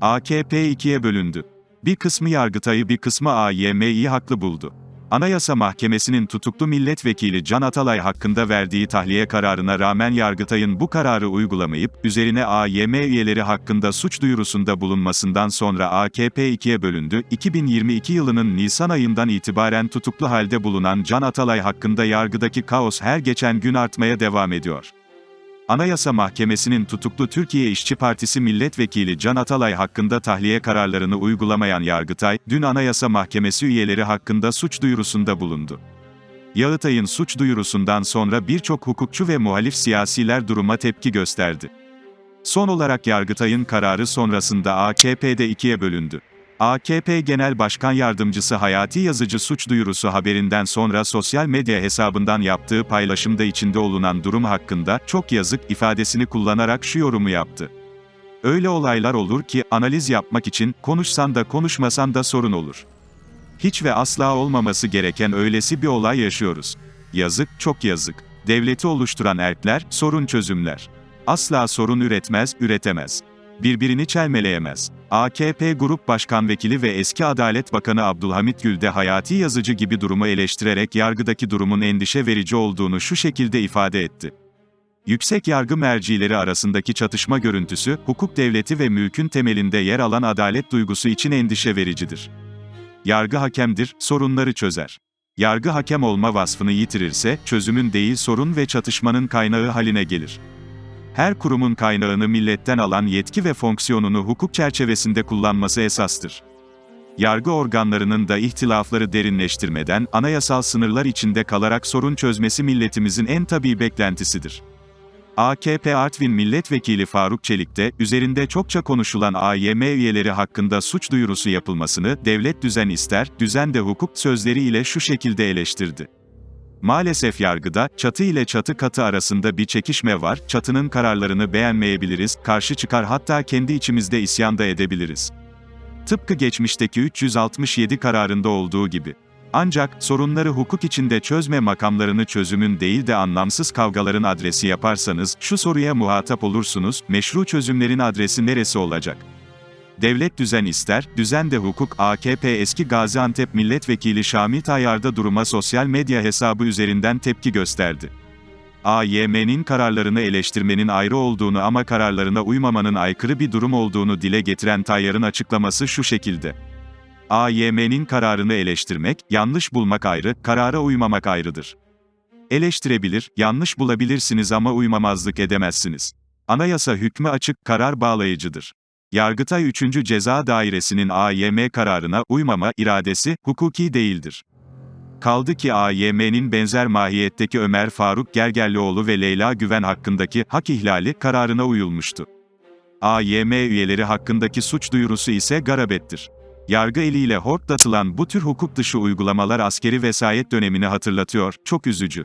AKP ikiye bölündü. Bir kısmı Yargıtay'ı bir kısmı AYM'yi haklı buldu. Anayasa Mahkemesi'nin tutuklu milletvekili Can Atalay hakkında verdiği tahliye kararına rağmen Yargıtay'ın bu kararı uygulamayıp, üzerine AYM üyeleri hakkında suç duyurusunda bulunmasından sonra AKP ikiye bölündü. 2022 yılının Nisan ayından itibaren tutuklu halde bulunan Can Atalay hakkında yargıdaki kaos her geçen gün artmaya devam ediyor. Anayasa Mahkemesi'nin tutuklu Türkiye İşçi Partisi milletvekili Can Atalay hakkında tahliye kararlarını uygulamayan Yargıtay, dün Anayasa Mahkemesi üyeleri hakkında suç duyurusunda bulundu. Yağıtay'ın suç duyurusundan sonra birçok hukukçu ve muhalif siyasiler duruma tepki gösterdi. Son olarak Yargıtay'ın kararı sonrasında AKP'de ikiye bölündü. AKP Genel Başkan Yardımcısı Hayati Yazıcı suç duyurusu haberinden sonra sosyal medya hesabından yaptığı paylaşımda içinde olunan durum hakkında çok yazık ifadesini kullanarak şu yorumu yaptı. Öyle olaylar olur ki analiz yapmak için konuşsan da konuşmasan da sorun olur. Hiç ve asla olmaması gereken öylesi bir olay yaşıyoruz. Yazık, çok yazık. Devleti oluşturan erkler, sorun çözümler. Asla sorun üretmez, üretemez birbirini çelmeleyemez. AKP Grup Başkan Vekili ve eski Adalet Bakanı Abdülhamit Gül de hayati yazıcı gibi durumu eleştirerek yargıdaki durumun endişe verici olduğunu şu şekilde ifade etti. Yüksek yargı mercileri arasındaki çatışma görüntüsü, hukuk devleti ve mülkün temelinde yer alan adalet duygusu için endişe vericidir. Yargı hakemdir, sorunları çözer. Yargı hakem olma vasfını yitirirse, çözümün değil sorun ve çatışmanın kaynağı haline gelir her kurumun kaynağını milletten alan yetki ve fonksiyonunu hukuk çerçevesinde kullanması esastır. Yargı organlarının da ihtilafları derinleştirmeden, anayasal sınırlar içinde kalarak sorun çözmesi milletimizin en tabii beklentisidir. AKP Artvin Milletvekili Faruk Çelik de, üzerinde çokça konuşulan AYM üyeleri hakkında suç duyurusu yapılmasını, devlet düzen ister, düzen de hukuk sözleriyle şu şekilde eleştirdi. Maalesef yargıda, çatı ile çatı katı arasında bir çekişme var, çatının kararlarını beğenmeyebiliriz, karşı çıkar hatta kendi içimizde isyan da edebiliriz. Tıpkı geçmişteki 367 kararında olduğu gibi. Ancak, sorunları hukuk içinde çözme makamlarını çözümün değil de anlamsız kavgaların adresi yaparsanız, şu soruya muhatap olursunuz, meşru çözümlerin adresi neresi olacak? Devlet düzen ister, düzen de hukuk AKP eski Gaziantep milletvekili Şamil Tayyar'da duruma sosyal medya hesabı üzerinden tepki gösterdi. AYM'nin kararlarını eleştirmenin ayrı olduğunu ama kararlarına uymamanın aykırı bir durum olduğunu dile getiren Tayyar'ın açıklaması şu şekilde. AYM'nin kararını eleştirmek, yanlış bulmak ayrı, karara uymamak ayrıdır. Eleştirebilir, yanlış bulabilirsiniz ama uymamazlık edemezsiniz. Anayasa hükmü açık, karar bağlayıcıdır. Yargıtay 3. Ceza Dairesi'nin AYM kararına uymama iradesi hukuki değildir. Kaldı ki AYM'nin benzer mahiyetteki Ömer Faruk Gergerlioğlu ve Leyla Güven hakkındaki hak ihlali kararına uyulmuştu. AYM üyeleri hakkındaki suç duyurusu ise garabettir. Yargı eliyle hortlatılan bu tür hukuk dışı uygulamalar askeri vesayet dönemini hatırlatıyor, çok üzücü.